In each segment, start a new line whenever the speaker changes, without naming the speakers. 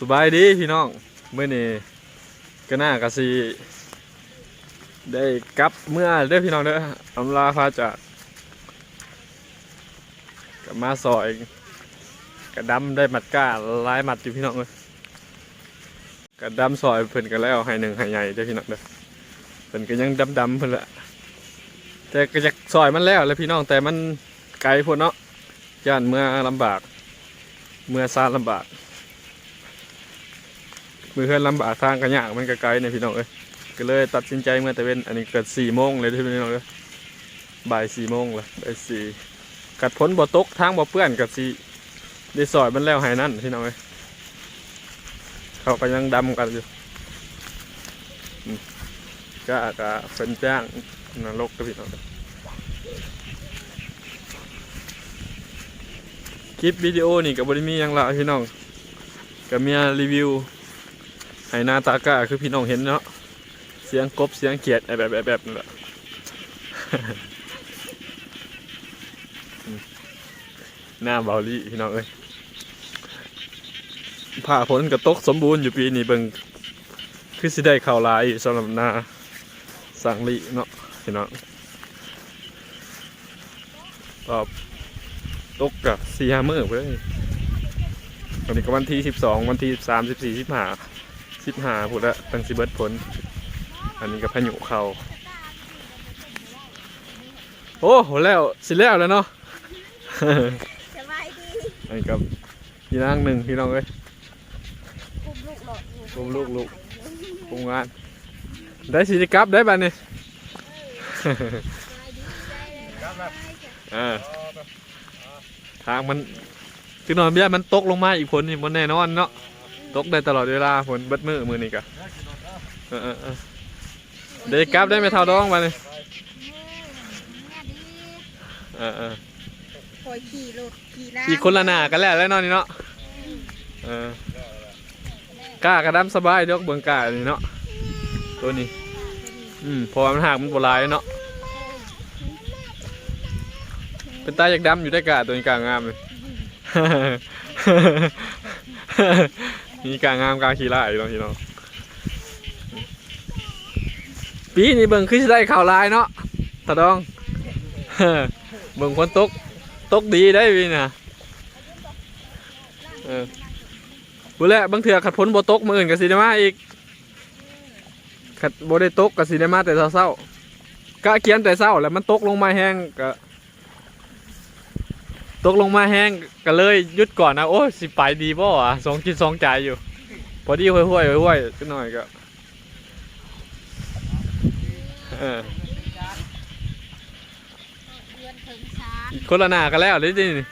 สบายดีพี่น้องเมื่อนี้ก็น่ากะสีได้กลับเมื่อเด้อพี่น้องเด้ออำลาพาจากกับมาซอยกระดำได้มัดก้าลายมัดอยู่พี่น้องเลยกระดำซอยเพิ่นกันแล้วให้หนึ่งให้ใหญ่เด้อพี่น้องเด้อเพิ่นก็ยังดำดำๆเพิ่นละแต่ก็จะซอยมันแล้วแล้วพี่น้องแต่มันไกลพวกเนาะย่านเมื่อลำบาก เมื่อซาลำบาก มือเพื่อนลำบากทางกันยากมันกไกลเนี่ยพี่น้องเอ้ยก็เลยตัดสินใจเมื่อแต่เว้นอันนี้เกิดสี่โมงเลยที่พี่น้องเอ้ยบ่ายสี่โมงเลยบ่ายสี่กัดพ้นบ่อตกทางบ่อเปื้อนกัดสี่ได้สอยมันแล้วหายนั่นพี่น้องเอ้ยเขาก็ยังดำกันอยู่อืมก็อาจะเป็นจ้างนรกกับพี่น้องคลิปวิดีโอนี่กับบริมียังละพี่น้องกับเมียรีวิว ไห้หน้าตากาคือพี่น้องเห็นเนาะเสียงกบเสียงเขียดไอ้แบบแบบแบบนั่นแหละหน้าเบาลี่พี่น้องเอ้ยผ่าผลกระตกสมบูรณ์อยู่ปีนี้เบิ่งคือสิได้ข่าวลายสำหรับนาสังลีเนาะพี่น้องตอบตกกับสี่ห้ามื้อเลยวันนี้ก็วันที่สิบสองวันที่สิบสามสิบสี่สิบห้า สิบหาพุทธะตั้งสิเบิดผล อันนี้ก็พายุเขาโอ้โหแล้วสิแล้วแล้วเนาะ
สบายดี
อันนี้กับพี่นางหนึ่งพี่น้องเอ้ย
กุมลูกหลอดอยู่
กุมลูกลูกปรุงงาน ได้สิได้กลับได้บ้านนี่
สบายดีใจเลย
อ่าทางมันคือนอนเบี้ยมันตกลงมาอีกผลนี่มันแน่นอนเนาะ ตกได้ตลอดเวลาผลเบิดมือมือนี่กะเออเออเออได้กลับได้ไม่เท่าดองมานี่
แม่ดี
เออเออ
คอยขี่รถขี่ลา
อีกคนละหนากันแล้วแล้วเนอนนี่เนาะเออกล้ากระดำสบายเดอกเบืองกล้านี่เนาะตัวนี้ อืมเพอมันหักมันโบรายเนาะเป็นตาอยากดำอยู่ได้กาตัวนี้กางามเลย มีกางามกาขี้ร้ายเนาะพี่น้องปีนี้เบิ่งขึ้นได้ข่าวลายเนาะตาดองเบิ่งคนตกตกดีได้พี่นะเออบุแลบางเถื่อขัดพ้นบ่ตกมืออื่นกับซีเนมาอีกขัดโบได้ตกกับซีเนมาแต่เศร้าๆกะเกียนแต่เศร้าแล้วมันตกลงมาแห้งก็ ตกลงมาแห้งก็เลยหยุดก่อนนะโอ้ยสิไปดีบ่อะสองจิตสองใจอยู่ พอดีห้วยห้วยๆห้วยๆก็หน่อยก็เออ
เดือนถึงสาม
อีกคนละหน้ากันแล้วเลยนี่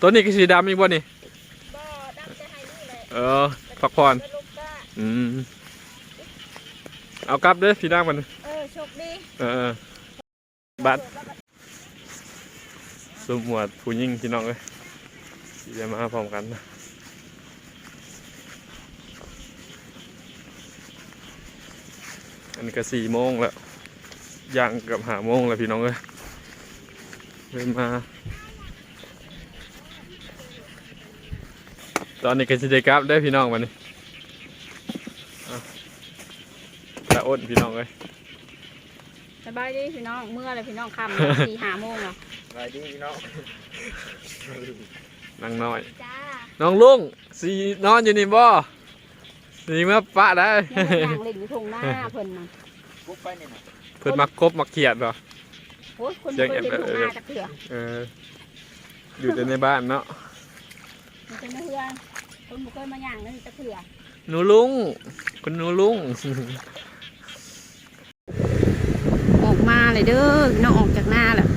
ตัวนี้ก็สีดำอีกบ่นี่
บ่ดำจะให้นี่เลย
เออพักผ่อน
ไปลูกก้า
อืมเอากลับเด้อพี่นางมัน
เออโชคดี
เออเออบัตร สมหมวดผู้หญิงพี่น้องเอ้ยจะมาพร้อมกันนะอันนี้ก็สี่โมงแล้วย่างกับหาโมงแล้วพี่น้องเอ้ยเลยมา ตอนนี้ก็สิได้กลับได้พี่น้องมันนี่อะอ้นพี่น้องเอ้ย
สบายดีพี่น้องเมื่อไรพี่น้องคำสี่หาโมงเห รอ
สวัสดีพี่น้อง
นางน้อย
จ้า
น้องลุงสีนอนอยู่นี่บ่สีมาปะได้
ยังไม่ย่างเล่นอยู่ทงหน้าเพิ่นน่ะ
กุ๊บไปเนี่ยนะ
เพิ่นมักกบมักเขียดบ่
โอ้ยคนบ่เคยเล่นทงหน้าจักเถื่อ
เออ อยู่แต่ในบ้านเนาะ
มันเป็นเพื่อนคนบ่เคยมาย่างเลยจักเถื่อ
หนูลุงคุณหนูลุง
ออกมาเลยเด้อพี่น้องออกจากหน้าแหละ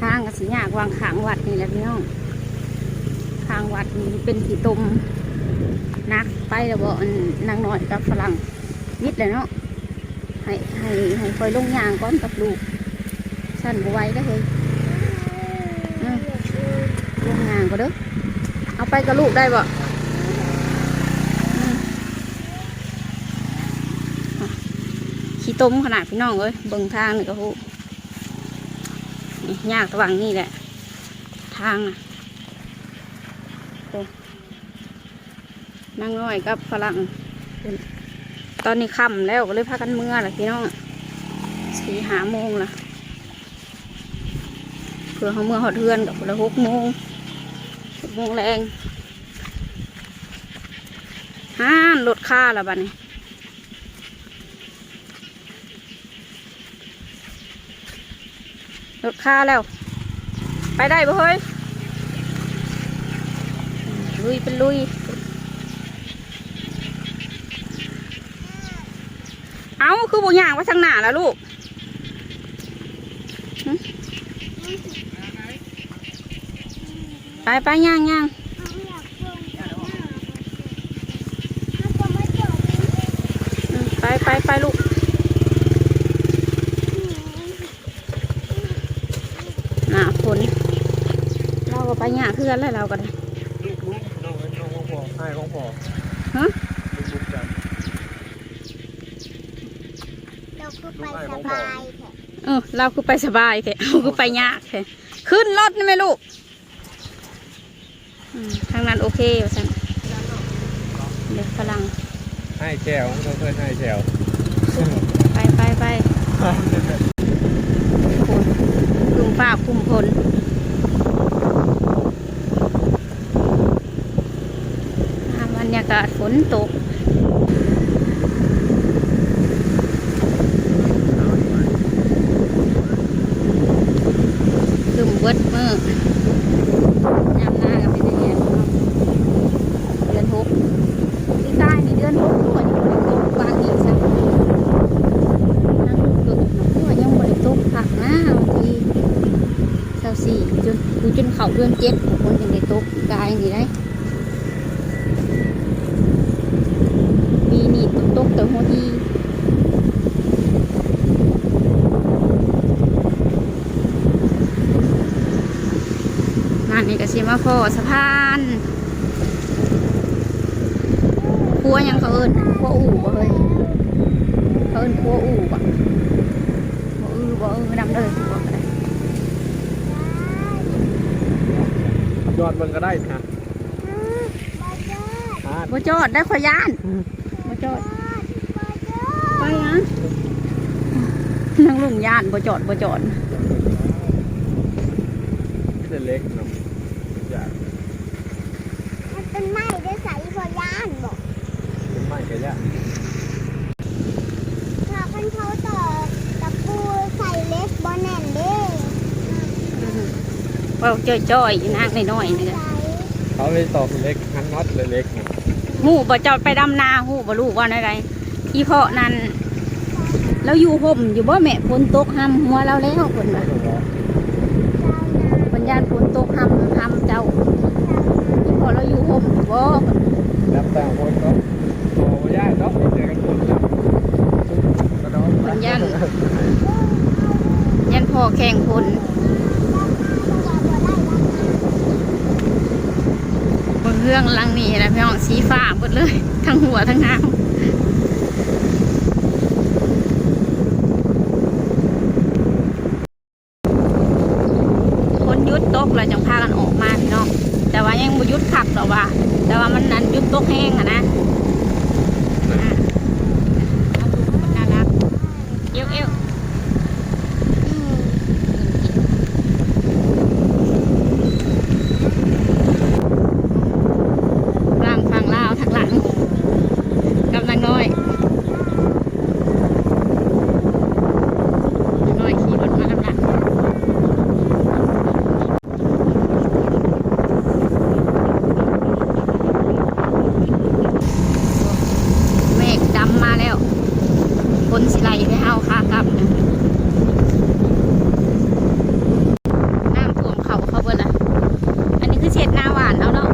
ทางกับสีหยาก วางขางวัดนี่แหละพี่น้องขางวัดนี่เป็นสีตมนักไปแล้วบ่อันางน้อยกับฝรั่งนิดเลยเนาะให้ให้ให้คอยลงยางก่อนกับลูกสั่นบไว้ได้เลยลงยางก็เด้อเอาไปกับลูกได้บ่ขี้ต้มขนาดพี่น้องเอ้ยเบิ่งทางนี่ก็ฮู้ยากระว่างนี่แหละ ทางนะนั่งน้อยกับฝรั่งตอนนี้ค่ำแล้วก็เลยพากันเมื่อละพี่น้องสี่หาโมงละเพื่อเขาเมื่อหอดเทือนกับละหกโมงหกโมงแรงฮ่านรถค่าละบันี้รถค่าแล้ว ไปได้ปะเฮ้ย ลุยเป็นลุยเอาคือบุญยางไว้ทางหน้าแล้วลูกไปไปย่างย่างไปไปไปลูกหน้าฝนเราก็ไปย่างคือนแล้วเราก็ได้
ลูกลูกน้องน้อง ของพ่อให้ของพ่อ
ฮะ
ลูกลูกกัน
เราก็ไปสบายแท้
เออเราคือไปสบายแต่เอาคือไปยากแท้ขึ้นรถนี่ไหมลูกอืมทางนั้นโอเคว่าสันเด็กฝรั่ง
ให้แจวเขาเคยให้แจว
ไปไปไปคุณคุมฟ้าคุมพลอ่ากาศฝนตกคือเบิดมือยามหน้ากับเป็นเดือนเดือนหกที่ใต้นี่เดือนหกตัวยังบริตกบางอีกสักนั่งเกิดตัวยังบริตกผักหน้าบางทีเจ้าสี่จนกูจนเข่าเดือนเจ็ดคนยังได้ตกกายนี่ได้ปีนี้ ตกตกแต่หัวทีงานนี้ก็สิมาพอสะพานครัวหยังเขาเอิญครัวอู่บ่เฮ้ยเขาเอิญครัวอู่บ่บ่อือบ่เออดำเลยครัวก็ได้
ยอดมันก็ได้นะ
บาจ้า
อ่า
บ่จอดได้ขอยยานบ่จอด
บาจ้า
ไปนะ นั่งลุงยานบ่จอดบ่จอด
เล็กๆเนาะอยาก
มันเป็นไม้ได้ใส่พอยานบอก
เป็นไม้กระยะ
ถ้าคันเขาต่อตะปูใส่เล็กบอแน่นเด้
อืมเว่าจ้อยๆอยู่นางน้อยๆนี่ก็
ใส่
เขาไปตอกเล็กฮันน็อตเล็กๆนะ
หูบ่จอดไปดำนาหูบ่รู้ว่าอะไรอีเพาะนั้น เราอยู่ห่มอยู่บ่แม่ฝนตกห้ำหัวเราแล้วคนว่าปัญญาณฝนตกห้ำห้ำเจ้าพอเราอยู่ห่มอยู่บ่
แล้วแต่คนก็โตยากเนาะเจอกันคนละกระโดด
ปัญญาณยันพอแข่งฝนบนเรื่องหลังนี้นะพี่น้องสีฟ้าหมดเลย ทั้งหัวทั้งหางคนหยุดตกเราจังพากันออกมาพี่น้อง แต่ว่ายัง บ่หยุดขับหรอกว่า แต่ว่ามันนั้นหยุดตกแห้งอะนะอ่าเอาดูมันน่ารักเอวเอวานเอาเนาะ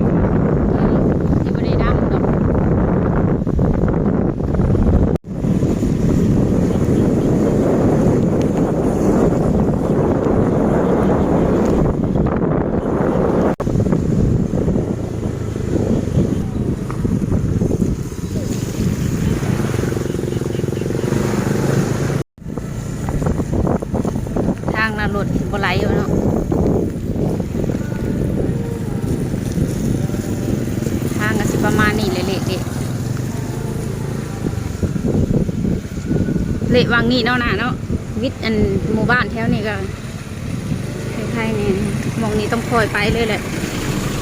ที่บริดำดอกทางน่ะรถบ่ไหลอยู่เนาะ นี่เละเละเละวางนี่เนาะนะเนาะวิทย์อันหมู่บ้านแถวนี้ก็คล้ายๆนี่มองนี้ต้องคอยไปเลยแหละ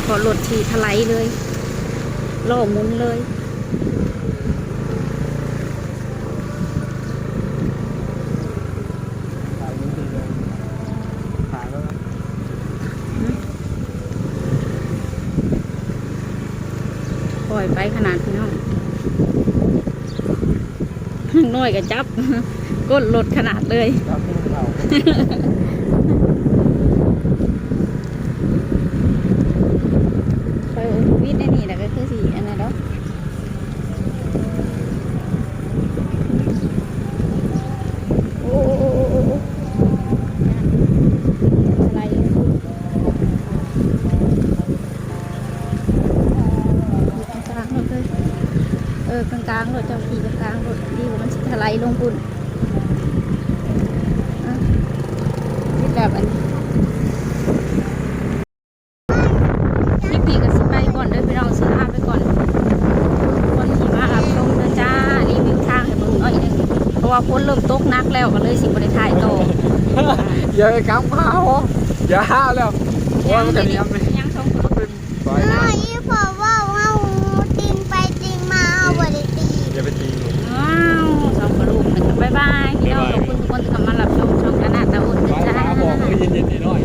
พอรถทีทลายเลยล่อมุนเลย
รูปเลยถ่ายแล้วนะ
ปล่ อยไปขนาดพี่น้องน้อยก็จับก้นรถขนาดเลย
รับขึ้นเขา
ไปวิทย์ในนี่แหละก็คือสีอันนั้นเนา ออกลางๆรถเจ้าขี่กลางๆรถดีกว่ามันสิถลายลงปุ่นอะวิทย์แบบอันนี้คลิปนี้ก็สิไปก่อนเด้อพี่น้องสิลาไปก่อนคนที่มารับชมเด้อจ้ารีวิวทางให้เบิ่งหน่อยหนึงเพราะว่าฝนเริ่มตกหนักแล้วก็เลยสิบ่ได้ถ่ายต่อ
อย่าไปกำเขาอย่าแล้วว่ามันจะมี
ยั
อั
ง
นนี้
ยังสองคน
เป็นไฟ
เอ้ยพ่อ
บายบายพี่น้องขอบคุณทุกคนที่เข้ามารับชมช่องขนาดตาอุ่นนะจ๊ะ บอกไม่
เย็นๆหน่อย